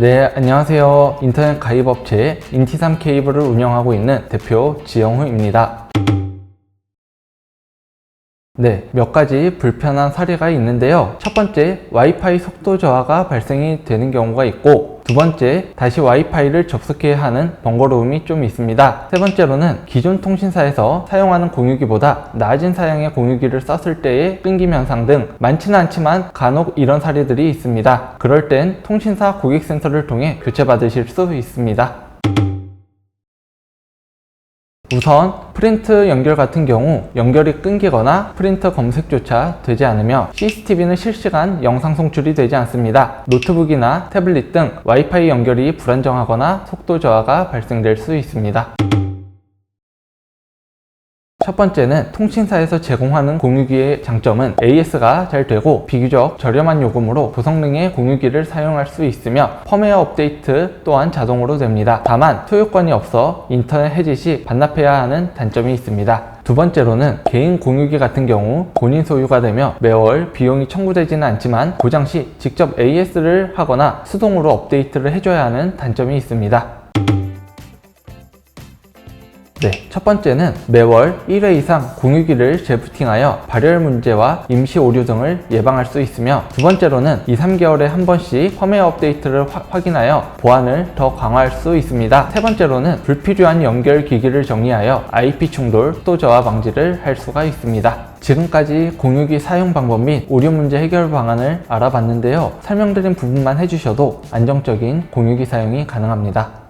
네, 안녕하세요. 인터넷 가입업체 인티삼 케이블을 운영하고 있는 대표 지영후입니다. 네, 몇 가지 불편한 사례가 있는데요. 첫 번째, 와이파이 속도 저하가 발생이 되는 경우가 있고, 두 번째, 다시 와이파이를 접속해야 하는 번거로움이 좀 있습니다. 세 번째로는 기존 통신사에서 사용하는 공유기보다 낮은 사양의 공유기를 썼을 때의 끊김 현상 등 많지는 않지만 간혹 이런 사례들이 있습니다. 그럴 땐 통신사 고객 센터를 통해 교체받으실 수 있습니다. 우선 프린트 연결 같은 경우 연결이 끊기거나 프린터 검색조차 되지 않으며 CCTV는 실시간 영상 송출이 되지 않습니다. 노트북이나 태블릿 등 와이파이 연결이 불안정하거나 속도 저하가 발생될 수 있습니다. 첫 번째는 통신사에서 제공하는 공유기의 장점은 AS가 잘 되고 비교적 저렴한 요금으로 고성능의 공유기를 사용할 수 있으며 펌웨어 업데이트 또한 자동으로 됩니다. 다만 소유권이 없어 인터넷 해지 시 반납해야 하는 단점이 있습니다. 두 번째로는 개인 공유기 같은 경우 본인 소유가 되며 매월 비용이 청구되지는 않지만 고장 시 직접 AS를 하거나 수동으로 업데이트를 해줘야 하는 단점이 있습니다. 네, 첫 번째는 매월 1회 이상 공유기를 재부팅하여 발열 문제와 임시 오류 등을 예방할 수 있으며 두 번째로는 2, 3개월에 한 번씩 펌웨어 업데이트를 화- 확인하여 보안을 더 강화할 수 있습니다. 세 번째로는 불필요한 연결 기기를 정리하여 IP 충돌, 또 저하 방지를 할 수가 있습니다. 지금까지 공유기 사용 방법 및 오류 문제 해결 방안을 알아봤는데요. 설명드린 부분만 해주셔도 안정적인 공유기 사용이 가능합니다.